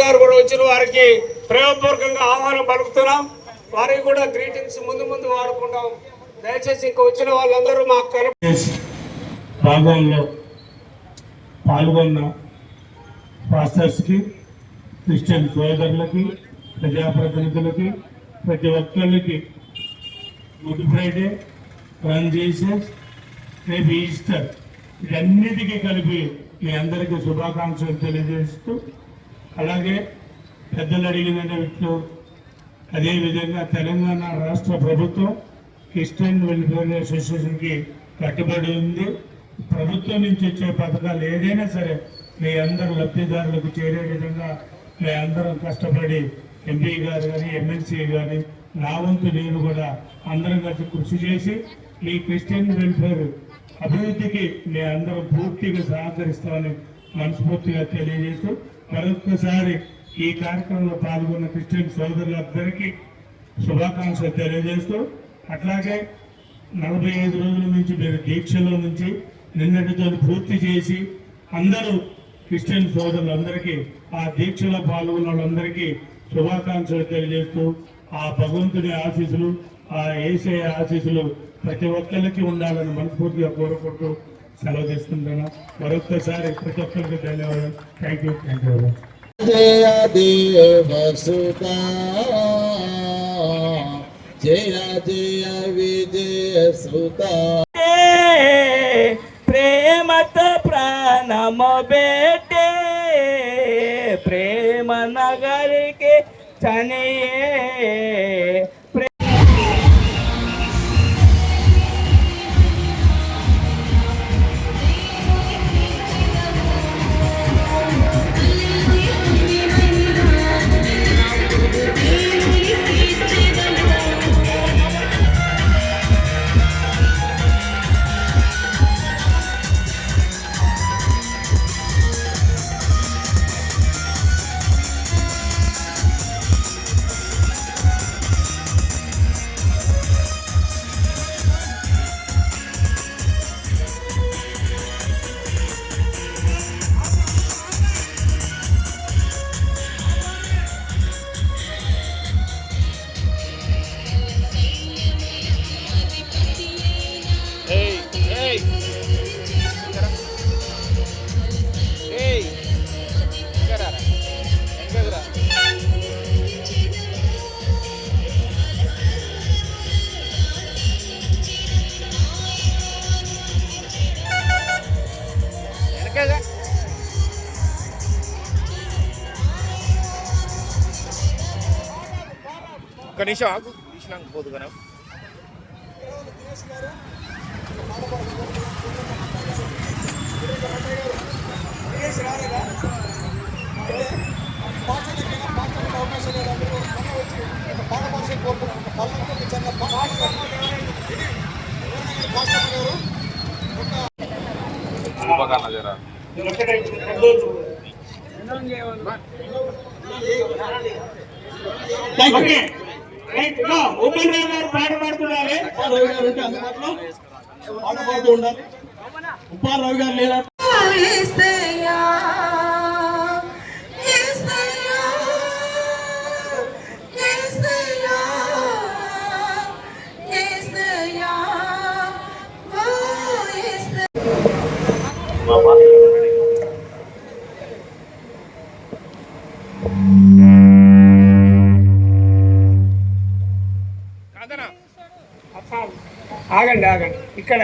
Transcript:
గారు కూడా వచ్చిన వారికి ప్రేమపూర్వకంగా ఆహ్వానం పలుకుతున్నాం. వారికి కూడా గ్రీటింగ్స్ ముందు ముందు వాడుకుంటాం. దయచేసి ఇంకా వచ్చిన వాళ్ళందరూ మాకు కలుపు భాగంలో పాల్గొన్న పాస్టర్స్కి క్రిస్టియన్ సోదరులకి ప్రజాప్రతినిధులకి ప్రతి ఒక్కరికి గుడ్ ఫ్రైడే రన్ జీసస్ రేపు ఈస్టర్. ఇదన్నిటికీ కలిపి మీ అందరికీ శుభాకాంక్షలు తెలియజేస్తూ అలాగే పెద్దలు అడిగిన వ్యక్తులు అదేవిధంగా తెలంగాణ రాష్ట్ర ప్రభుత్వం క్రిస్టియన్ వెల్ఫేర్ అసోసియేషన్కి కట్టుబడి ఉంది. ప్రభుత్వం నుంచి వచ్చే పథకాలు ఏదైనా సరే మీ అందరు లబ్ధిదారులకు చేరే విధంగా మీ అందరం కష్టపడి ఎంపీ గారు కానీ ఎమ్మెల్సీ కానీ నా వంతు నేను కూడా అందరం కలిసి కృషి చేసి ఈ క్రిస్టియన్ వెల్ఫేర్ అభివృద్ధికి మీ అందరూ పూర్తిగా సహకరిస్తామని మనస్ఫూర్తిగా తెలియజేస్తూ మరొకసారి ఈ కార్యక్రమంలో పాల్గొన్న క్రిస్టియన్ సోదరులందరికీ శుభాకాంక్షలు తెలియజేస్తూ అట్లాగే నలభై ఐదు రోజుల నుంచి మీరు దీక్షలో నుంచి నిన్నటితో పూర్తి చేసి అందరూ క్రిస్టియన్ సోదరులందరికీ ఆ దీక్షలో పాల్గొన్న వాళ్ళందరికీ శుభాకాంక్షలు తెలియజేస్తూ ఆ భగవంతుని ఆశీస్సులు ఆ ఏసే ఆశీస్సులు ప్రతి ఒక్కరికి ఉండాలని మనస్ఫూర్తిగా కోరుకుంటూ సెలవు తీసుకుంటున్నాను. మరొక్కసారి ప్రతి ఒక్కరికి ధన్యవాదాలు. థ్యాంక్ యూ థ్యాంక్ యూ జయ దేవ సుతా జయ జయ విజయ సుతా. ప్రేమత ప్రాణమ బేటే ప్రేమ నగరికి தனியே ఒక్క నిమిషం ఆగు తీసినాక పోదు కదా. ఉపకరణ జరా ఓకే రైట్ ఉమ్మన్ రావు గారు పాట పాడుతున్నారు పాట పాడుతూ ఉండాలి ఉప్పారు రవి గారు లేదా యేసయ్యా యేసయ్యా ఆగండి ఆగండి. ఇక్కడ